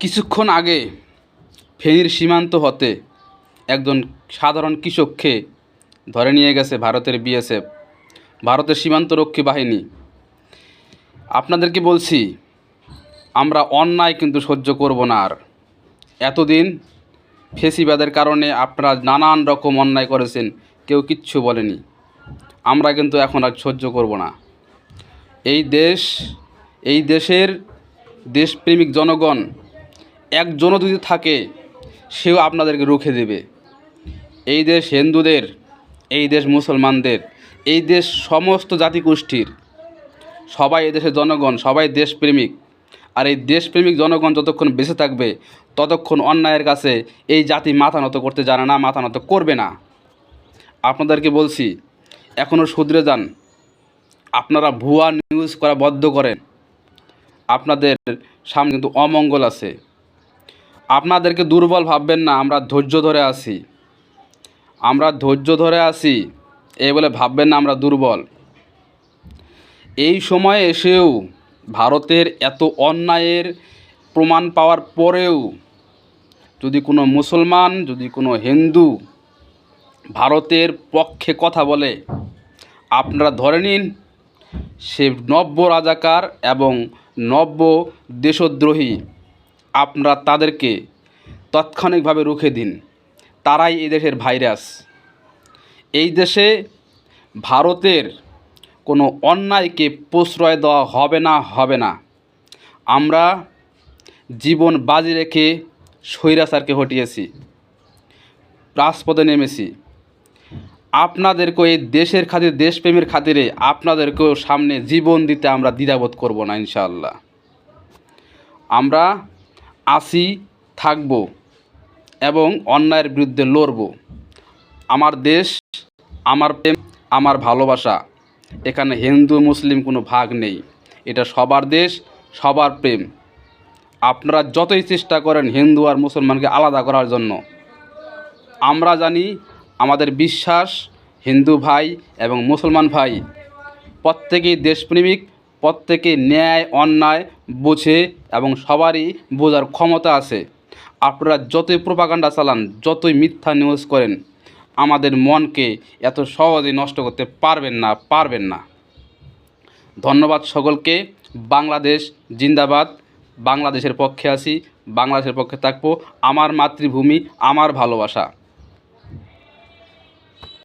কিছুক্ষণ আগে ফেনীর সীমান্ত হতে একজন সাধারণ কৃষককে ধরে নিয়ে গেছে ভারতের বিএসএফ, ভারতের সীমান্তরক্ষী বাহিনী। আপনাদেরকে বলছি, আমরা অন্যায় কিন্তু সহ্য করব না আর। এতদিন ফেসিবাদের কারণে আপনারা নানান রকম অন্যায় করেছেন, কেউ কিচ্ছু বলেনি। আমরা কিন্তু এখন আর সহ্য করব না। এই দেশ, এই দেশের দেশপ্রেমিক জনগণ একজনও যদি থাকে, সেও আপনাদেরকে রুখে দেবে। এই দেশ হিন্দুদের, এই দেশ মুসলমানদের, এই দেশ সমস্ত জাতিগোষ্ঠীর, সবাই এদেশের জনগণ, সবাই দেশপ্রেমিক। আর এই দেশপ্রেমিক জনগণ যতক্ষণ বেঁচে থাকবে, ততক্ষণ অন্যায়ের কাছে এই জাতি মাথা নত করতে জানে না, মাথা নত করবে না। আপনাদেরকে বলছি এখনও শুধরে যান। আপনারা ভুয়া নিউজ করা বদ্ধ করেন। আপনাদের সামনে কিন্তু অমঙ্গল আছে। আপনাদেরকে দুর্বল ভাববেন না, আমরা ধৈর্য ধরে আছি। আমরা ধৈর্য ধরে আছি এই বলে ভাববেন না, আমরা দুর্বল। এই সময়ে এসেও ভারতের এত অন্যায়ের প্রমাণ পাওয়ার পরেও যদি কোনো মুসলমান, যদি কোনো হিন্দু ভারতের পক্ষে কথা বলে, আপনারা ধরে নিন, সে নব্য রাজাকার এবং নব্য দেশদ্রোহী। আপনারা তাদেরকে তাৎক্ষণিকভাবে রুখে দিন। তারাই এই দেশের ভাইরাস। এই দেশে ভারতের কোনো অন্যায়কে প্রশ্রয় দেওয়া হবে না হবে না। আমরা জীবন বাজি রেখে স্বৈরাচারকে হটিয়েছি, রাজপথে নেমেছি। আপনাদেরকেও এই দেশের খাতিরে, দেশপ্রেমের খাতিরে আপনাদেরকেও সামনে জীবন দিতে আমরা দ্বিধাবোধ করব না, ইনশাআল্লাহ। আমরা আসি, থাকব এবং অন্যায়ের বিরুদ্ধে লড়ব। আমার দেশ, আমার প্রেম, আমার ভালোবাসা। এখানে হিন্দু, মুসলিম কোনো ভাগ নেই। এটা সবার দেশ, সবার প্রেম। আপনারা যতই চেষ্টা করেন হিন্দু আর মুসলমানকে আলাদা করার জন্য। আমরা জানি আমাদের বিশ্বাস হিন্দু ভাই এবং মুসলমান ভাই প্রত্যেকেই দেশপ্রেমিক প্রত্যেকেই ন্যায়, অন্যায় বোঝে এবং সবারই বোঝার ক্ষমতা আছে। আপনারা যতই প্রোপাগান্ডা চালান, যতই মিথ্যা নিউজ করেন, আমাদের মনকে এত সহজেই নষ্ট করতে পারবেন না পারবেন না। ধন্যবাদ সকলকে। বাংলাদেশ জিন্দাবাদ। বাংলাদেশের পক্ষে আছি, বাংলাদেশের পক্ষে থাকব। আমার মাতৃভূমি, আমার ভালোবাসা।